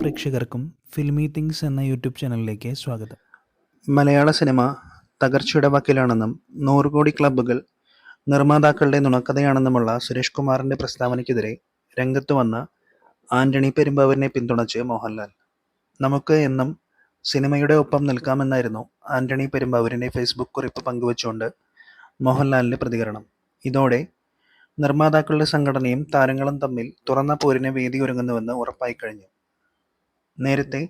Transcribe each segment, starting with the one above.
പ്രേക്ഷകർക്കും ഫിലിമി തിങ്സ് എന്ന യൂട്യൂബ് ചാനലിലേക്ക് സ്വാഗതം. മലയാള സിനിമ തകർച്ചയുടെ വക്കിലാണെന്നും നൂറ് കോടി ക്ലബ്ബുകൾ നിർമ്മാതാക്കളുടെ നുണക്കഥയാണെന്നുമുള്ള സുരേഷ് കുമാറിന്റെ പ്രസ്താവനയ്ക്കെതിരെ രംഗത്ത് വന്ന ആന്റണി പെരുമ്പാവൂരിനെ പിന്തുണച്ച് മോഹൻലാൽ. നമുക്ക് എന്നും സിനിമയുടെ ഒപ്പം നിൽക്കാമെന്നായിരുന്നു ആന്റണി പെരുമ്പാവൂരിന്റെ ഫേസ്ബുക്ക് കുറിപ്പ് പങ്കുവച്ചുകൊണ്ട് മോഹൻലാലിന്റെ പ്രതികരണം. ഇതോടെ നിർമ്മാതാക്കളുടെ സംഘടനയും താരങ്ങളും തമ്മിൽ തുറന്ന പോരിന് വേദി ഒരുങ്ങുന്നുവെന്ന് ഉറപ്പായി കഴിഞ്ഞു. നേരത്തെ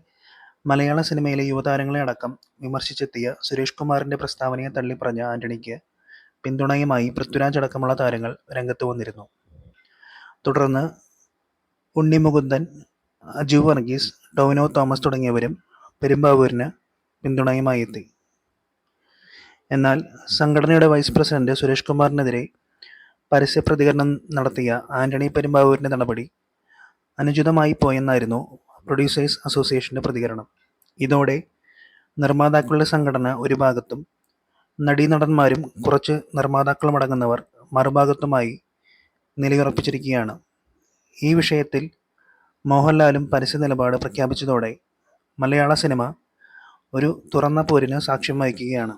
മലയാള സിനിമയിലെ യുവതാരങ്ങളെ അടക്കം വിമർശിച്ചെത്തിയ സുരേഷ് കുമാറിന്റെ പ്രസ്താവനയെ തള്ളിപ്പറഞ്ഞ ആന്റണിക്ക് പിന്തുണയുമായി പൃഥ്വിരാജ് അടക്കമുള്ള താരങ്ങൾ രംഗത്ത് വന്നിരുന്നു. തുടർന്ന് ഉണ്ണി മുകുന്ദൻ അജു വർഗീസ് ഡോവിനോ തോമസ് തുടങ്ങിയവരും പെരുമ്പാവൂരിന് പിന്തുണയുമായി എത്തി. എന്നാൽ സംഘടനയുടെ വൈസ് പ്രസിഡന്റ് സുരേഷ് കുമാറിനെതിരെ പരസ്യ പ്രതികരണം നടത്തിയ ആന്റണി പെരുമ്പാവൂരിന്റെ നടപടി അനുചിതമായി പോയെന്നായിരുന്നു പ്രൊഡ്യൂസേഴ്സ് അസോസിയേഷന്റെ പ്രതികരണം. ഇതോടെ നിർമ്മാതാക്കളുടെ സംഘടന ഒരു ഭാഗത്തും നടീനടന്മാരും കുറച്ച് നിർമ്മാതാക്കളും അടങ്ങുന്നവർ മറുഭാഗത്തുമായി നിലയുറപ്പിച്ചിരിക്കുകയാണ്. ഈ വിഷയത്തിൽ മോഹൻലാലും പരസ്യ നിലപാട് പ്രഖ്യാപിച്ചതോടെ മലയാള സിനിമ ഒരു തുറന്ന പോരിന് സാക്ഷ്യം വഹിക്കുകയാണ്.